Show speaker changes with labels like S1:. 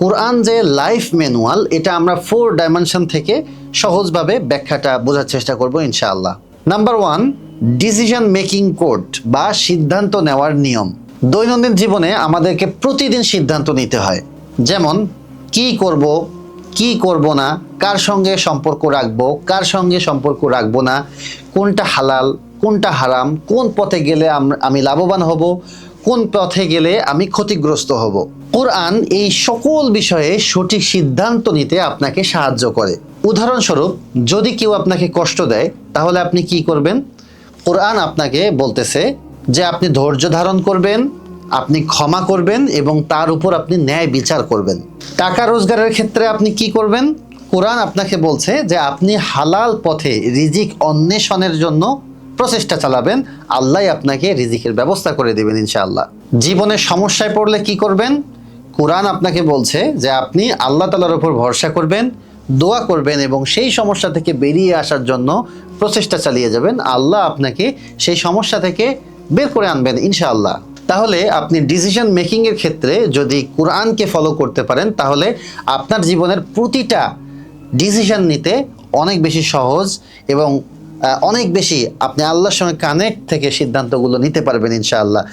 S1: কোরআন যে life manual, এটা আমরা ফোর ডাইমেনশন থেকে সহজভাবে ব্যাখ্যাটা বোঝার চেষ্টা করব ইনশাআল্লাহ। Number one decision making code বা সিদ্ধান্ত নেওয়ার নিয়ম। দৈনন্দিন জীবনে আমাদেরকে প্রতিদিন সিদ্ধান্ত নিতে হয়। যেমন, কি করব কি করব না, কার সঙ্গে সম্পর্ক রাখব, কার সঙ্গে সম্পর্ক রাখব না, কোনটা হালাল, কোনটা হারাম, কোন পথে গেলে আম- লাভবান হব কোন পথে গেলে আমি ক্ষতিগ্রস্ত হব? কোরআন এই সকল বিষয়ে সঠিক সিদ্ধান্ত নিতে আপনাকে সাহায্য করে। উদাহরণস্বরূপ, যদি কেউ আপনাকে কষ্ট দেয়, তাহলে আপনি কি করবেন? কোরআন আপনাকে বলতেছে যে আপনি ধৈর্য ধারণ করবেন, আপনি ক্ষমা করবেন এবং তার উপর আপনি ন্যায় বিচার করবেন। টাকা রোজগারের ক্ষেত্রে আপনি কি করবেন? কোরআন আপনাকে বলছে যে আপনি হালাল পথে রিজিক অন্বেষণের জন্য প্রচেষ্টা চালাবেন, আল্লাহ আপনাকে রিজিকের ব্যবস্থা করে দেবেন ইনশাআল্লাহ। জীবনের সমস্যায় পড়লে কি করবেন? কোরআন আপনাকে বলছে যে আপনি আল্লাহ তালার উপর ভরসা করবেন, দোয়া করবেন এবং সেই সমস্যা থেকে বেরিয়ে আসার জন্য প্রচেষ্টা চালিয়ে যাবেন। আল্লাহ আপনাকে সেই সমস্যা থেকে বের করে আনবেন ইনশাআল্লাহ। তাহলে আপনি ডিসিশন মেকিংয়ের ক্ষেত্রে যদি কোরআনকে ফলো করতে পারেন, তাহলে আপনার জীবনের প্রতিটা ডিসিশন নিতে অনেক বেশি সহজ এবং অনেক বেশি আপনি আল্লাহর সঙ্গে কানেক্ট থেকে সিদ্ধান্তগুলো নিতে পারবেন ইনশাআল্লাহ।